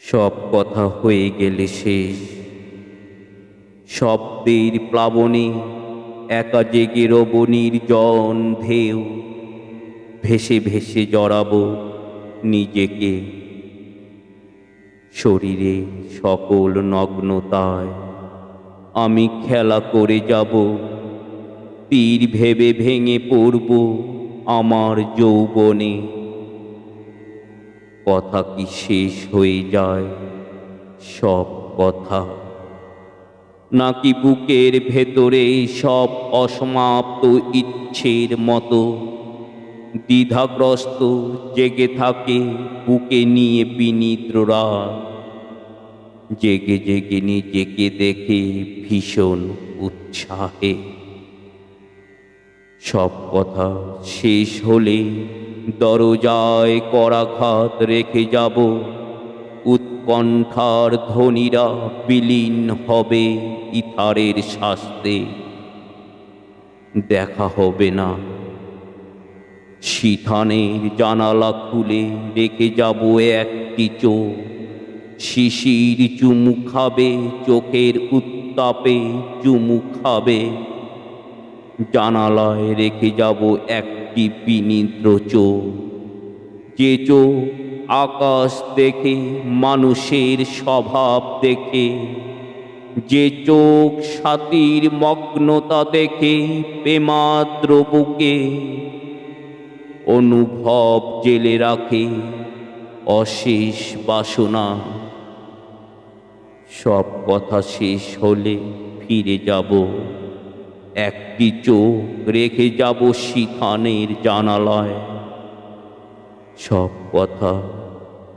সব কথা হয়ে গেলে শেষ। শব্দের প্লাবনে একা জেগে রবণীর জন ঢেউ। ভেসে ভেসে জড়াবো নিজেকে। শরীরে সকল নগ্নতায় আমি খেলা করে যাব। তীর ভেবে ভেঙে পড়ব আমার যৌবনে। কথা কি শেষ হয়ে যায়? সব কথা। নাকি বুকের ভেতরে সব অসমাপ্ত ইচ্ছের মতো? দ্বিধাগ্রস্ত জেগে থাকে বুকে নিয়ে বিনিদ্ররা জেগে জেগে নিজেকে দেখে ভীষণ উৎসাহে। সব কথা শেষ হলে দরজায় করাঘাত রেখে যাব। উৎকণ্ঠার ধ্বনিরা বিলীন হবে ইথারের শাস্তে। দেখা হবে না। শিথানের জানালা খুলে রেখে যাব একটি চোখ। শিশির চুমু খাবে, চোখের উত্তাপে চুমু খাবে। জানালায় রেখে যাব একটি চোখ যে চোখ আকাশ দেখে, মানুষের স্বভাব দেখে। যে চোখ সাতির মগ্নতা দেখে, প্রেমাদ্র বুকে। অনুভব জেলে রাখে, অশেষ বাসনা। সব কথা শেষ হলে ফিরে যাব। একটি চোখ রেখে যাব শিখানের জানালায়। সব কথা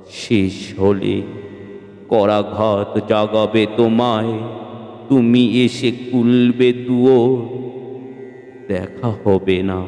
শেষ হলে করাঘাত জাগাবে তোমায়। তুমি এসে খুলবে তুও দেখা হবে না।